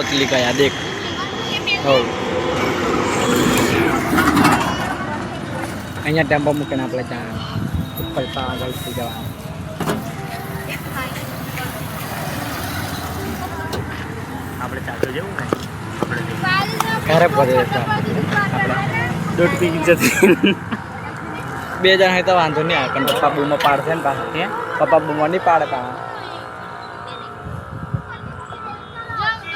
ઉતલી ગયા દેખ. હો અહીંયા ટેમ્પો મૂકીને આપણે ત્યાં ઉપર આગળથી જવાનું. આપણે ચાલતું જવું ને? ઘરે ભરે દોઢ પી જતી બે જણ તો વાંધો નહીં આવે પણ પપ્પા બૂમો પાડશે ને પાછા પપ્પા બૂમો નહીં પાડે પાછા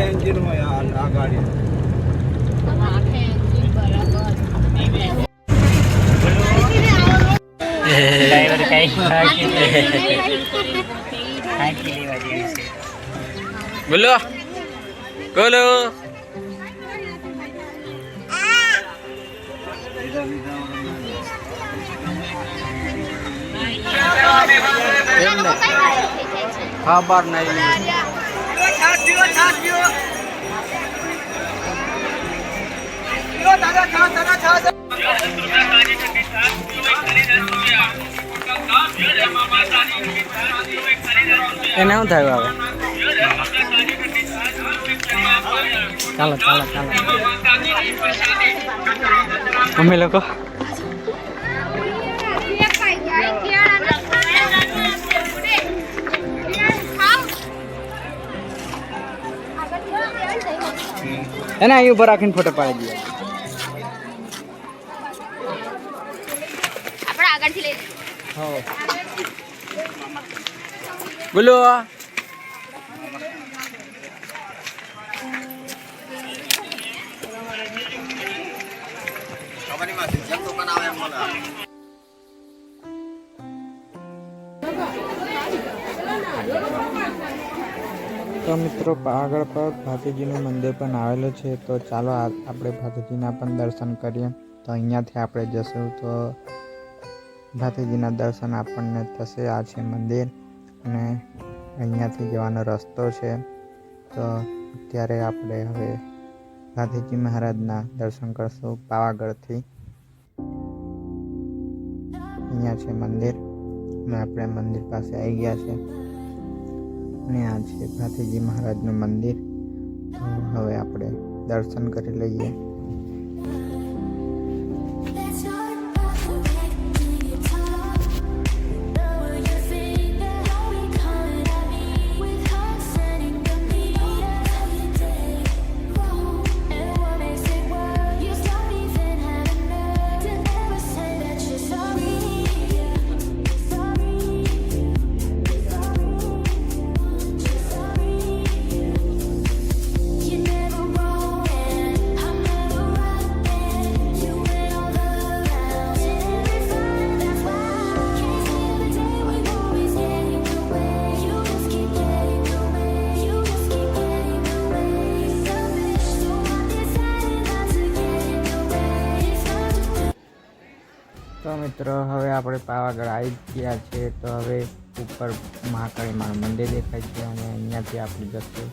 એન્જિન હોય આ આ ગાડી. ડ્રાઈવર બોલો બોલો એમ ને ખબર નહીં એને શું થયું હવે ચાલો ચાલો ચાલો. અમે લોકો? એને અહીં ઊભો રાખીને ફોટો પાડી દઈએ. આપણે આગળથી લઈ બોલો. તો મિત્રો, આગળ પર ભાતીજીનું મંદિર પણ આવેલું છે, તો ચાલો આપણે ભાતીજીના પણ દર્શન કરીએ. તો અહીંયાથી આપણે જશું, તો ભાતીજીના દર્શન આપણને થશે, આ છે મંદિર. અને અહીંયાથી જવાનો રસ્તો છે. તો અત્યારે આપણે હવે ભાતીજી મહારાજના દર્શન કરશું પાવાગઢથી. અહીંયા છે મંદિર. અને આપણે મંદિર પાસે આવી ગયા છે. અને આ છે ગાંધીજી મહારાજનું મંદિર. હવે આપણે દર્શન કરી લઈએ. તો મિત્રો, હવે આપણે પાવાગઢ આવી ગયા છે. તો હવે ઉપર મહાકાળી માનું મંદિર દેખાય છે અને અહીંયાથી આપણે જશું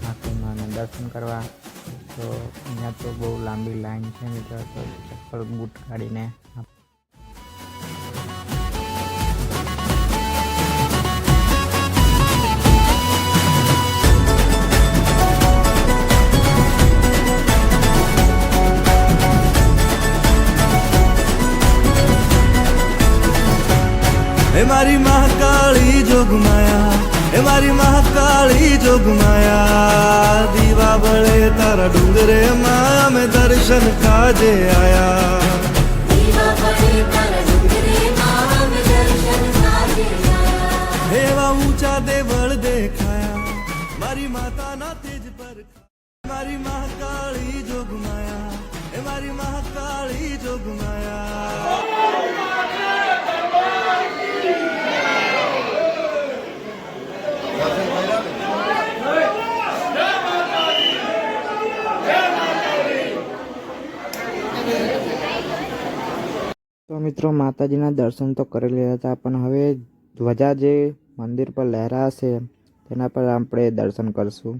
મહાકાળી માને દર્શન કરવા. તો અહીંયા તો બહુ લાંબી લાઈન છે મિત્રો, તો ચપ્પલ બૂટ કાઢીને हे मारी महाकाली जोग माया हे मारी महाकाली जोग माया। दीवा बड़े तारा डूंगरे माँ में दर्शन काजे आया। देवा ऊँचा देवल देखाया मारी माता ना तेज पर मारी महाकाली जोग माया हे मारी महाकाली जोग माया। મિત્રો માતાજીના દર્શન તો કરી લીધા હતા, પણ હવે ધ્વજા જે મંદિર પર લહેરાશે, તેના પર આપણે દર્શન કરશું.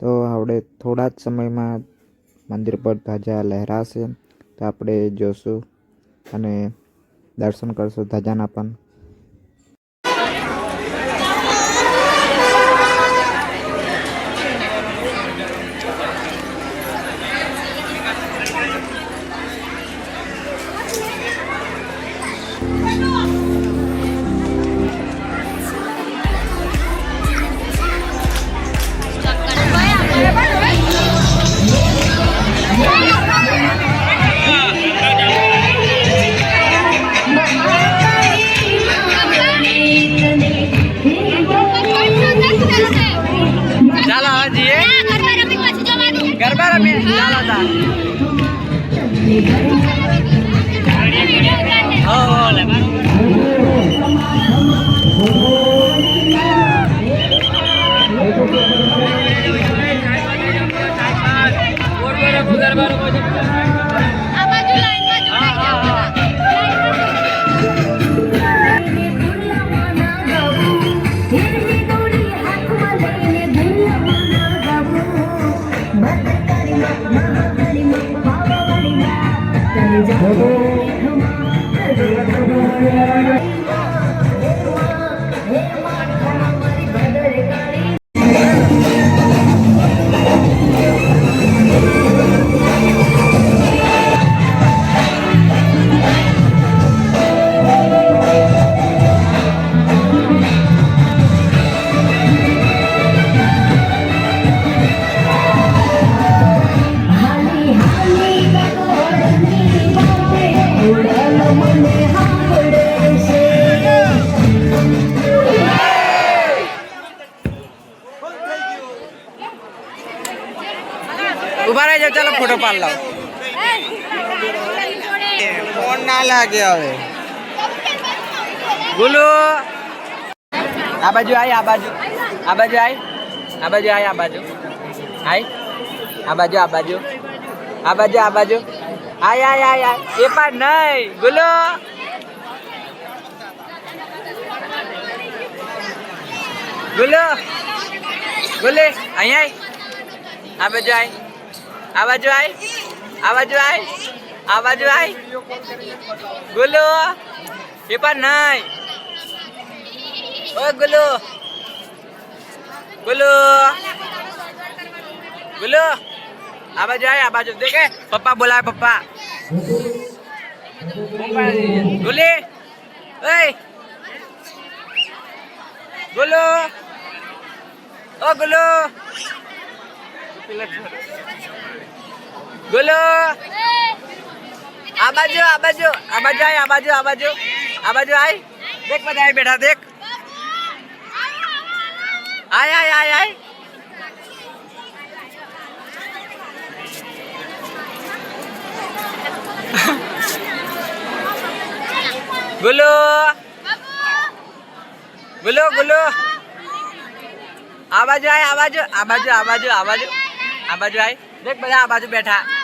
તો આપણે થોડા જ સમયમાં મંદિર પર ધ્વજા લહેરાશે, તો આપણે જોશું અને દર્શન કરશું ધજાના પણ. Gracias. ફોટો પાડ લાવ. ફોન ના લાગે હવે. ગુલુ. આ બાજુ આય આ બાજુ. આ બાજુ આય. આ બાજુ આય આ બાજુ. આય. આ બાજુ આ બાજુ. આ બાજુ આ બાજુ. આય આય આય આય. એ પણ નહીં. ગુલુ. ગુલુ. ગુલે અહીંયા આ બાજુ આય. આ આય આ બાજુ આય આ આય ગુલુ એ પણ નહીં ઓ ગુલુ ગુલુ ગુલુ આ આય આ બાજુ દેખે પપ્પા બોલાવે પપ્પા ગુલી ઓય ગુલુ ઓ ગુલુ ગુલુ આ બાજુ આ બાજુ આ બાજુ આય આ બાજુ આ બાજુ આ બાજુ આય. દેખ બધા આય બેઠા દેખ. આય આય આય આય. બોલો. બોલો બોલો. આ બાજુ આય આ બાજુ આ બાજુ આ બાજુ આ બાજુ આ બાજુ આય. દેખ બધા આ બાજુ બેઠા.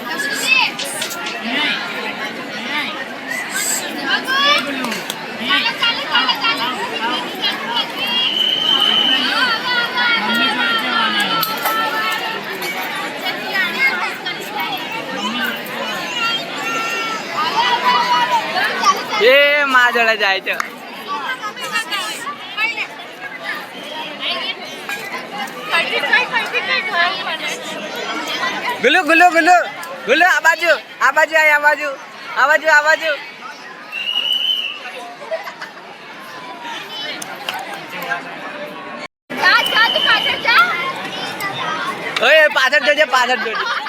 એ મા જોડે જાય છે. ગુલુ ગુલુ ગુલુ ગુલુ આ બાજુ આ બાજુ આ બાજુ. આ બાજુ આ બાજુ. પાછળ જોજે પાછળ જોજે.